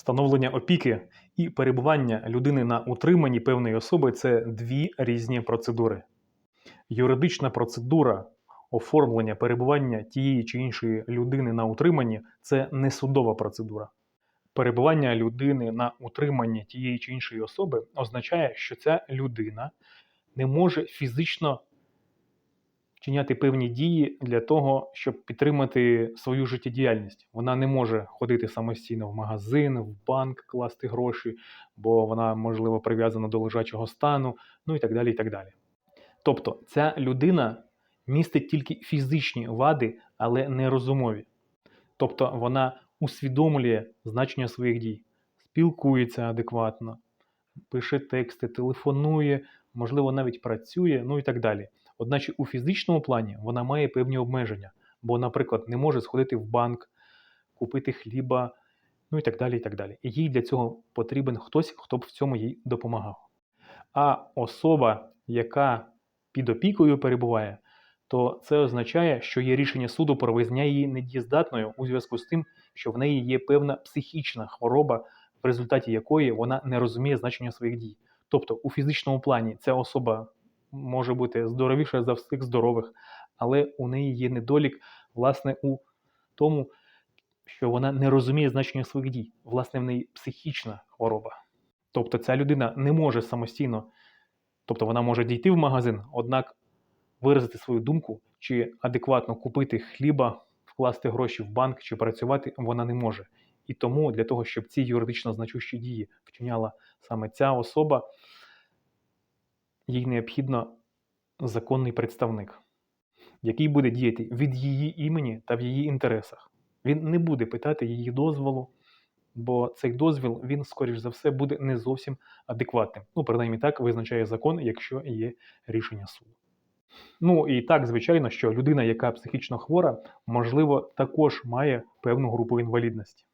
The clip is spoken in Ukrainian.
Встановлення опіки і перебування людини на утриманні певної особи це дві різні процедури. Юридична процедура оформлення перебування тієї чи іншої людини на утриманні це не судова процедура. Перебування людини на утриманні тієї чи іншої особи означає, що ця людина не може фізично вчиняти певні дії для того, щоб підтримати свою життєдіяльність. Вона не може ходити самостійно в магазин, в банк, класти гроші, бо вона, можливо, прив'язана до лежачого стану, ну і так далі. і так далі. Тобто, ця людина містить тільки фізичні вади, але не розумові. Тобто вона усвідомлює значення своїх дій, спілкується адекватно, пише тексти, телефонує, можливо, навіть працює, ну і так далі. Одначе у фізичному плані вона має певні обмеження, бо, наприклад, не може сходити в банк, купити хліба, ну і так далі. І так далі. І їй для цього потрібен хтось, хто б в цьому їй допомагав. А особа, яка під опікою перебуває, то це означає, що є рішення суду про визнання її недієздатною у зв'язку з тим, що в неї є певна психічна хвороба, в результаті якої вона не розуміє значення своїх дій. Тобто у фізичному плані ця особа може бути здоровіша за всіх здорових, але у неї є недолік, власне, у тому, що вона не розуміє значення своїх дій. Власне, в неї психічна хвороба. Тобто ця людина не може самостійно, тобто вона може дійти в магазин, однак виразити свою думку чи адекватно купити хліба, вкласти гроші в банк чи працювати вона не може. І тому для того, щоб ці юридично значущі дії вчиняла саме ця особа, їй необхідно законний представник, який буде діяти від її імені та в її інтересах. Він не буде питати її дозволу, бо цей дозвіл, він, скоріш за все, буде не зовсім адекватним. Ну, принаймні так визначає закон, якщо є рішення суду. Ну і так, звичайно, що людина, яка психічно хвора, можливо, також має певну групу інвалідності.